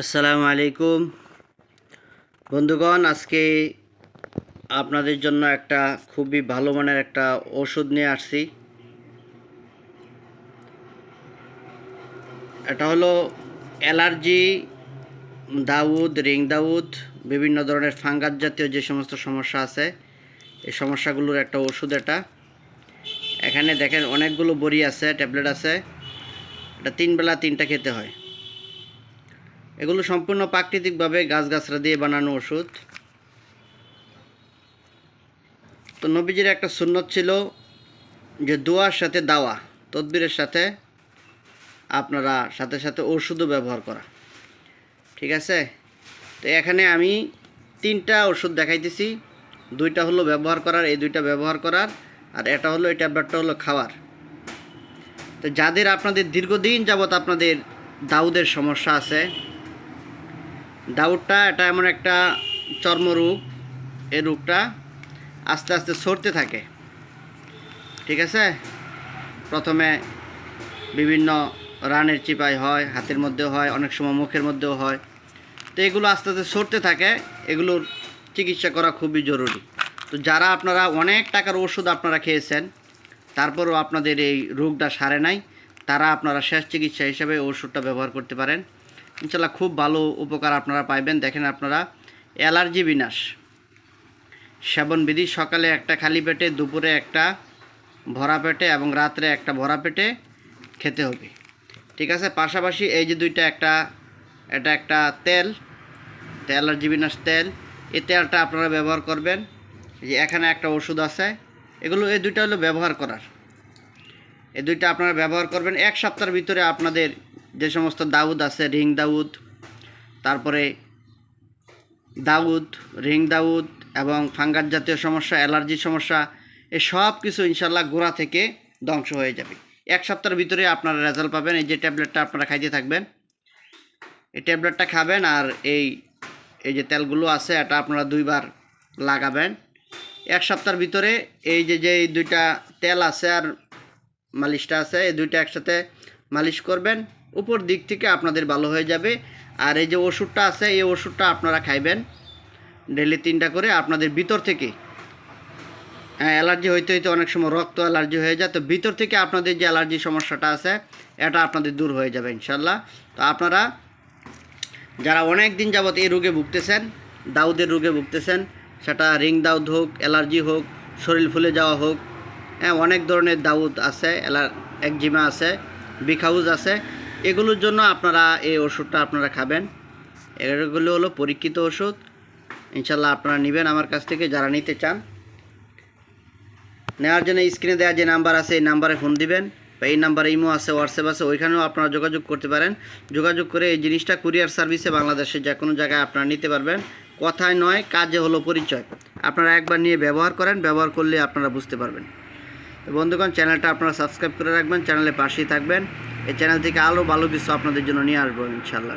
আসসালামু আলাইকুম। বন্ধুগণ, আজকে আপনাদের জন্য একটা খুবই ভালো মানের একটা ওষুধ নিয়ে আসছি। এটা হলো অ্যালার্জি, দাউদ, রিং দাউদ, বিভিন্ন ধরনের ফাঙ্গাস জাতীয় যে সমস্ত সমস্যা আছে, এই সমস্যাগুলোর একটা ওষুধ এটা। এখানে দেখেন অনেকগুলো বড়ি আছে, ট্যাবলেট আছে। এটা তিন বেলা তিনটা খেতে হয়। এগুলো সম্পূর্ণ প্রাকৃতিকভাবে গাছগাছরা দিয়ে বানানো ওষুধ। তো নবীজির একটা সুন্নত ছিল যে দোয়ার সাথে দাওয়া, তদবিরের সাথে আপনারা সাথে সাথে ওষুধও ব্যবহার করা। ঠিক আছে? তো এখানে আমি তিনটা ওষুধ দেখাইতেছি, দুইটা হলো ব্যবহার করার, এই দুইটা ব্যবহার করার, আর এটা হলো, এই ট্যাবলেটটা হলো খাওয়ার। তো যাদের আপনাদের দীর্ঘদিন যাবৎ আপনাদের দাউদের সমস্যা আছে দাউদটা এটা এমন একটা চর্মরোগ এই রোগটা আস্তে আস্তে সরতে থাকে। ঠিক আছে? প্রথমে বিভিন্ন রানের চিপাই হয়, হাতের মধ্যেও হয়, অনেক সময় মুখের মধ্যেও হয়। তো এগুলো আস্তে আস্তে সরতে থাকে, এগুলোর চিকিৎসা করা খুবই জরুরি। তো যারা আপনারা অনেক টাকার ওষুধ আপনারা খেয়েছেন, তারপরও আপনাদের এই রোগটা সারে নাই, তারা আপনারা শেষ চিকিৎসা হিসাবে ওষুধটা ব্যবহার করতে পারেন। ইনশাল্লাহ খুব ভালো উপকার আপনারা পাইবেন। দেখেন আপনারা, অ্যালার্জি বিনাশ। সেবন বিধি সকালে একটা খালি পেটে, দুপুরে একটা ভরা পেটে এবং রাত্রে একটা ভরা পেটে খেতে হবে। ঠিক আছে? পাশাপাশি এই যে দুইটা একটা, এটা একটা তেল অ্যালার্জি বিনাশ তেল, এই তেলটা আপনারা ব্যবহার করবেন। যে এখানে একটা ওষুধ আছে, এগুলো, এই দুইটা হলো ব্যবহার করার। এই দুইটা আপনারা ব্যবহার করবেন। এক সপ্তাহের ভিতরে আপনাদের যে সমস্ত দাউদ আছে, রিং দাউদ, তারপরে দাউদ, রিং দাউদ এবং ফাঙ্গাস জাতীয় সমস্যা অ্যালার্জির সমস্যা এই সব কিছু ইনশাল্লাহ গোড়া থেকে ধ্বংস হয়ে যাবে। এক সপ্তাহের ভিতরে আপনারা রেজাল্ট পাবেন, এই যে ট্যাবলেটটা আপনারা খাইতে থাকবেন। এই ট্যাবলেটটা খাবেন আর এই এই যে তেলগুলো আছে, এটা আপনারা দুইবার লাগাবেন। এক সপ্তাহের ভিতরে এই যে যে দুইটা তেল আছে আর মালিশটা আছে, এই দুইটা একসাথে মালিশ করবেন। উপর দিক থেকে আপনাদের ভালো হয়ে যাবে। আর এই যে ওষুধটা আছে, এই ওষুধটা আপনারা খাইবেন। ডেলি তিনটা করে আপনাদের ভিতর থেকে। হ্যাঁ অ্যালার্জি হইতে হইতে অনেক সময় রক্ত অ্যালার্জি হয়ে যায়। তো ভিতর থেকে আপনাদের যে অ্যালার্জি সমস্যাটা আছে, এটা আপনাদের দূর হয়ে যাবে ইনশাল্লাহ তো আপনারা যারা অনেক দিন যাবৎ এই রোগে ভুগতেছেন, দাউদের রোগে ভুগতেছেন, সেটা রিং দাউদ হোক, অ্যালার্জি হোক, শরীর ফুলে যাওয়া হোক হ্যাঁ অনেক ধরনের দাউদ আছে একজিমা আছে, বিখাউজ আছে। এগুলোর জন্য আপনারা এই ওষুধটা আপনারা খাবেন। এগুলো হলো পরীক্ষিত ওষুধ। ইনশাল্লাহ আপনারা নেবেন আমার কাছ থেকে যারা নিতে চান। নেওয়ার জন্য স্ক্রিনে দেওয়া যে নাম্বার আছে, এই নাম্বারে ফোন দিবেন বা এই নাম্বারে ইমো আছে, হোয়াটসঅ্যাপ আছে, ওইখানেও আপনারা যোগাযোগ করতে পারেন। যোগাযোগ করে এই জিনিসটা কুরিয়ার সার্ভিসে বাংলাদেশে যে কোনো জায়গায় আপনারা নিতে পারবেন। কথায় নয়, কাজে হলো পরিচয়। আপনারা একবার নিয়ে ব্যবহার করেন, ব্যবহার করলে আপনারা বুঝতে পারবেন। বন্ধুগণ, চ্যানেলটা আপনারা সাবস্ক্রাইব করে রাখবেন চ্যানেলে পাশেই থাকবেন। এই চ্যানেল থেকে আরও ভালো কিছু আপনাদের জন্য নিয়ে আসব ইনশাল্লাহ